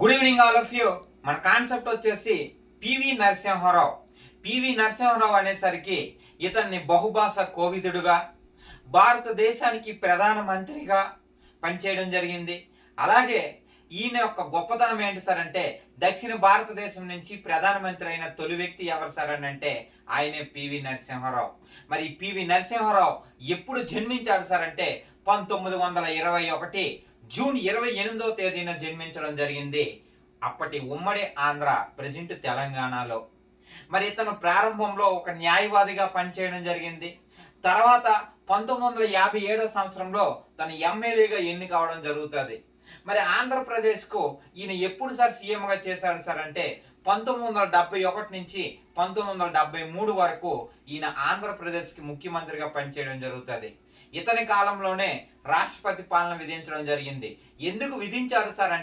Good evening all of you మన concept వచ్చేసి P V Narasimha Rao. P V Narasimha Rao అనేసరికి ఇతన్ని బహుభాష కోవిదుడుగా భారతదేశానికి ప్రధానమంత్రిగా పనిచేయడం జరిగింది. అలాగే ఈయన యొక్క గొప్పతనం ఏంటి సార్ అంటే దక్షిణ భారతదేశం నుంచి ప్రధానమంత్రి అయిన తొలి వ్యక్తి ఎవరు సార్ అని అంటే ఆయనే పివి నరసింహారావు. మరి పివి నరసింహారావు ఎప్పుడు జన్మించాడు సార్ అంటే పంతొమ్మిది వందల ఇరవై ఒకటి జూన్ ఇరవై ఎనిమిదవ తేదీన జన్మించడం జరిగింది. అప్పటి ఉమ్మడి ఆంధ్ర ప్రజెంట్ తెలంగాణలో. మరి ఇతను ప్రారంభంలో ఒక న్యాయవాదిగా పనిచేయడం జరిగింది. తర్వాత పంతొమ్మిది వందల యాభై ఏడో సంవత్సరంలో తన ఎమ్మెల్యేగా ఎన్నికవడం జరుగుతుంది. మరి ఆంధ్రప్రదేశ్కు ఈయన ఎప్పుడు సార్ సీఎంగా చేశాడు సార్ అంటే పంతొమ్మిది వందల డెబ్బై ఒకటి నుంచి పంతొమ్మిది వందల డెబ్బై మూడు వరకు ఈయన ఆంధ్రప్రదేశ్కి ముఖ్యమంత్రిగా పనిచేయడం జరుగుతుంది. ఇతని కాలంలోనే రాష్ట్రపతి పాలన విధించడం జరిగింది. ఎందుకు విధించారు సార్ అంటే